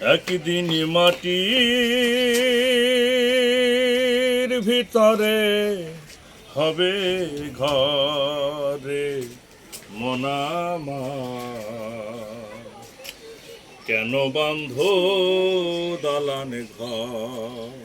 একদিন মাটির ভিতরে হবে ঘরে মনামা কেন বান্ধ দালান ঘর?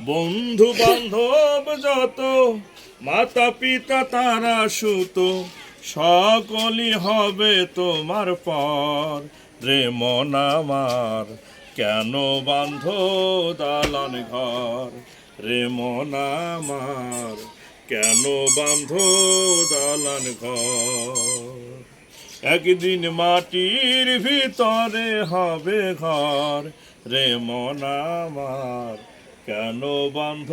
বন্ধু বান্ধব যত মাতা পিতা তারা সুত, সকলই হবে তোমার পর। রে মন আমার কেন বান্ধ দালান ঘর? রে মন আমার কেন বান্ধ দালান ঘর? একদিন মাটির ভিতরে হবে ঘর। রে মন আমার কেন বান্ধ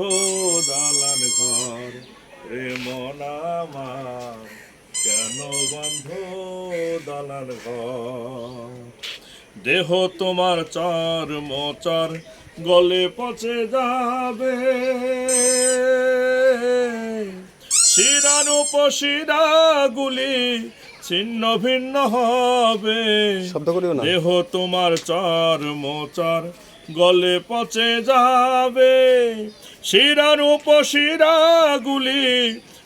দালান ঘর? রে মন কেন বান্ধ দালান ঘর? দেহ তোমার চার মোচার গলে পচে যাবে। শিরার উপশিরাগুলি ছিন্ন ভিন্ন হবে। শব্দ করিও না। দেহ তোমার চার মোচার গলে পচে যাবে। শিরার উপশিরাগুলি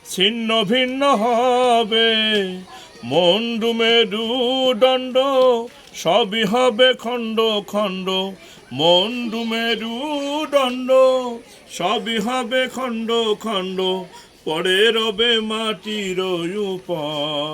ছিন্ন ভিন্ন হবে। মন্ডু মেরু দণ্ড সবই হবে খণ্ড খণ্ড। মন্ডু মেরু দণ্ড সবই হবে খণ্ড খণ্ড। পরে রবে মাটির উপর।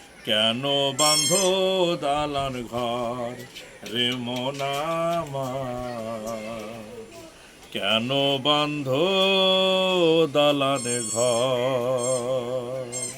কেন বান্ধ দালান ঘর রে মন কেন বান্ধ দালান ঘর?